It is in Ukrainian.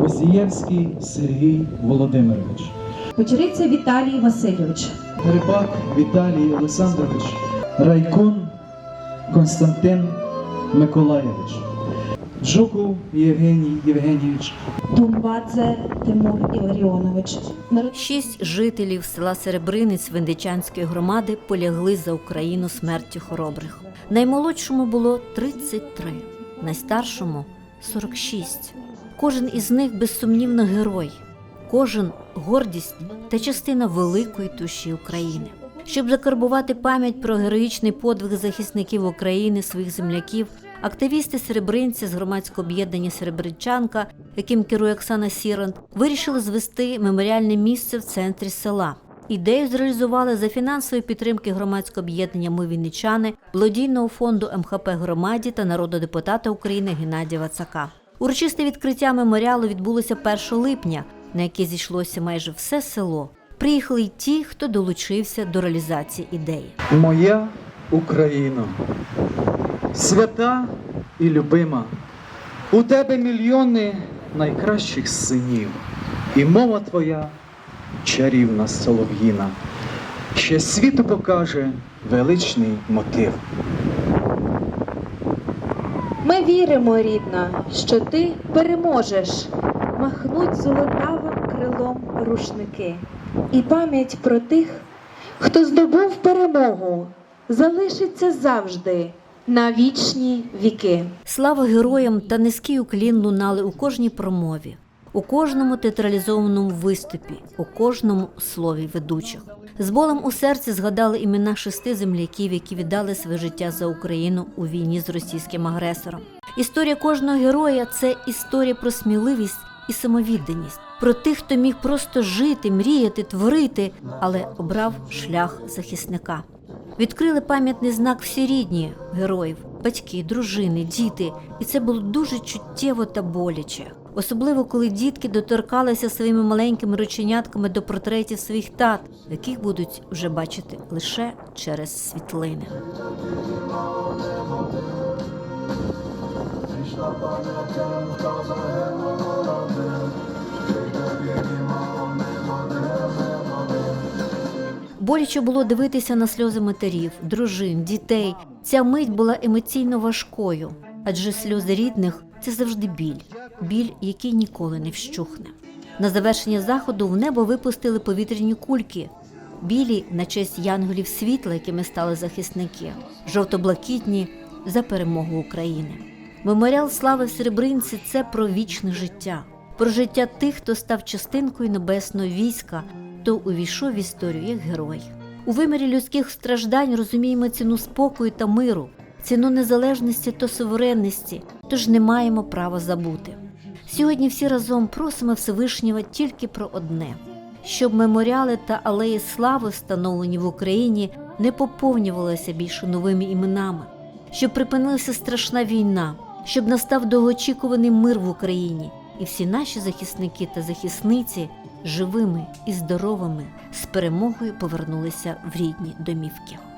Возієвський Сергій Володимирович, Печериця Віталій Васильович, Рибак Віталій Олександрович, Райкун Константин Миколайович, Жуков Євгеній Євгенійович, Думбадзе Тимур Іларіонович. Шість жителів села Серебринець Виндичанської громади полягли за Україну смертю хоробрих. Наймолодшому було 33, найстаршому 46. Кожен із них безсумнівно герой, кожен гордість та частина великої душі України. Щоб закарбувати пам'ять про героїчний подвиг захисників України, своїх земляків, активісти Серебринця з громадського об'єднання Серебрянчанка, яким керує Оксана Сірант, вирішили звести меморіальне місце в центрі села. Ідею зреалізували за фінансової підтримки громадського об'єднання Ми Вінничани, благодійного фонду МХП громаді та народного депутата України Геннадія Вацака. Урочисте відкриття меморіалу відбулося 1 липня, на яке зійшлося майже все село. Приїхали й ті, хто долучився до реалізації ідеї. Моя Україна, свята і любима, у тебе мільйони найкращих синів, і мова твоя чарівна солов'їна, ще світу покаже величний мотив. Ми віримо, рідна, що ти переможеш. Махнуть золотавим крилом рушники. І пам'ять про тих, хто здобув перемогу, залишиться завжди на вічні віки. Слава героям та низький уклін лунали у кожній промові, у кожному театралізованому виступі, у кожному слові ведучих. З болем у серці згадали імена шести земляків, які віддали своє життя за Україну у війні з російським агресором. Історія кожного героя це історія про сміливість і самовідданість, про тих, хто міг просто жити, мріяти, творити, але обрав шлях захисника. Відкрили пам'ятний знак всі рідні героїв, батьки, дружини, діти, і це було дуже чуттєво та боляче. Особливо коли дітки доторкалися своїми маленькими рученятками до портретів своїх тат, яких будуть вже бачити лише через світлини. Боляче було дивитися на сльози матерів, дружин, дітей. Ця мить була емоційно важкою, адже сльози рідних це завжди біль, біль, який ніколи не вщухне. На завершення заходу в небо випустили повітряні кульки, білі на честь янголів світла, якими стали захисники, жовто-блакитні за перемогу України. Меморіал слави Серебринці це про вічне життя, про життя тих, хто став частинкою небесного війська, хто увійшов в історію як герой. У вимірі людських страждань розуміємо ціну спокою та миру, ціну незалежності та суверенності, тож не маємо права забути. Сьогодні всі разом просимо Всевишнього тільки про одне: щоб меморіали та алеї слави, встановлені в Україні, не поповнювалися більше новими іменами, щоб припинилася страшна війна, щоб настав довгоочікуваний мир в Україні, і всі наші захисники та захисниці живими і здоровими. З перемогою повернулися в рідні домівки.